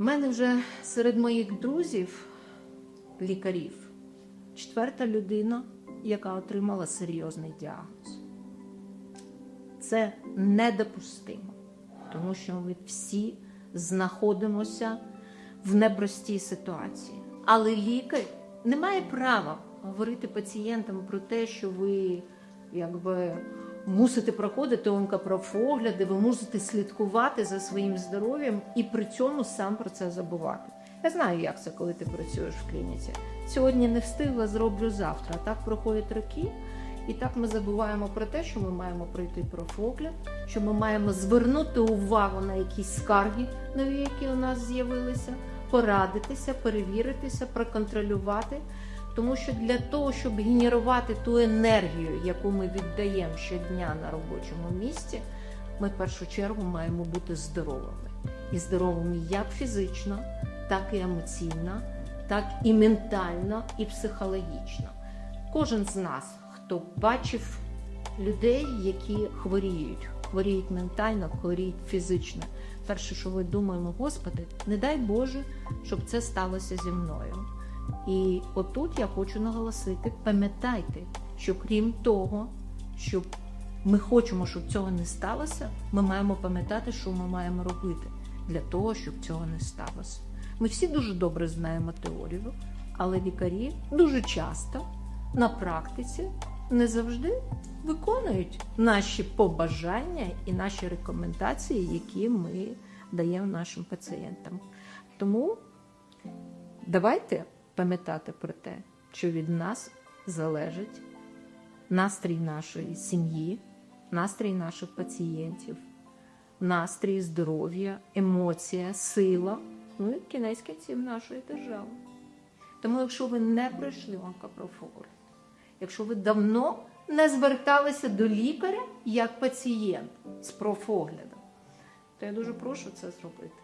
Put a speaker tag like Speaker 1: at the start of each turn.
Speaker 1: У мене вже серед моїх друзів, лікарів, четверта людина, яка отримала серйозний діагноз. Це недопустимо, тому що ми всі знаходимося в непростій ситуації. Але лікар не має права говорити пацієнтам про те, що ви якби мусите проходити онкопрофогляди, ви мусите слідкувати за своїм здоров'ям і при цьому сам про це забувати. Я знаю, як це, коли ти працюєш в клініці. Сьогодні не встигла, зроблю завтра. Так проходять роки. І так ми забуваємо про те, що ми маємо пройти профогляд, що ми маємо звернути увагу на якісь скарги нові, які у нас з'явилися, порадитися, перевіритися, проконтролювати. Тому що для того, щоб генерувати ту енергію, яку ми віддаємо щодня на робочому місці, ми в першу чергу маємо бути здоровими. І здоровими як фізично, так і емоційно, так і ментально, і психологічно. Кожен з нас, хто бачив людей, які хворіють, хворіють ментально, хворіють фізично. Перше, що ми думаємо, Господи, не дай Боже, щоб це сталося зі мною. І отут я хочу наголосити: пам'ятайте, що крім того, що ми хочемо, щоб цього не сталося, ми маємо пам'ятати, що ми маємо робити для того, щоб цього не сталося. Ми всі дуже добре знаємо теорію, але лікарі дуже часто на практиці не завжди виконують наші побажання і наші рекомендації, які ми даємо нашим пацієнтам. Тому давайте пам'ятати про те, що від нас залежить настрій нашої сім'ї, настрій наших пацієнтів, настрій здоров'я, емоція, сила, ну і кінець кінців нашої держави. Тому, якщо ви не пройшли онкопрофогляд, якщо ви давно не зверталися до лікаря як пацієнт з профоглядом, то я дуже прошу це зробити.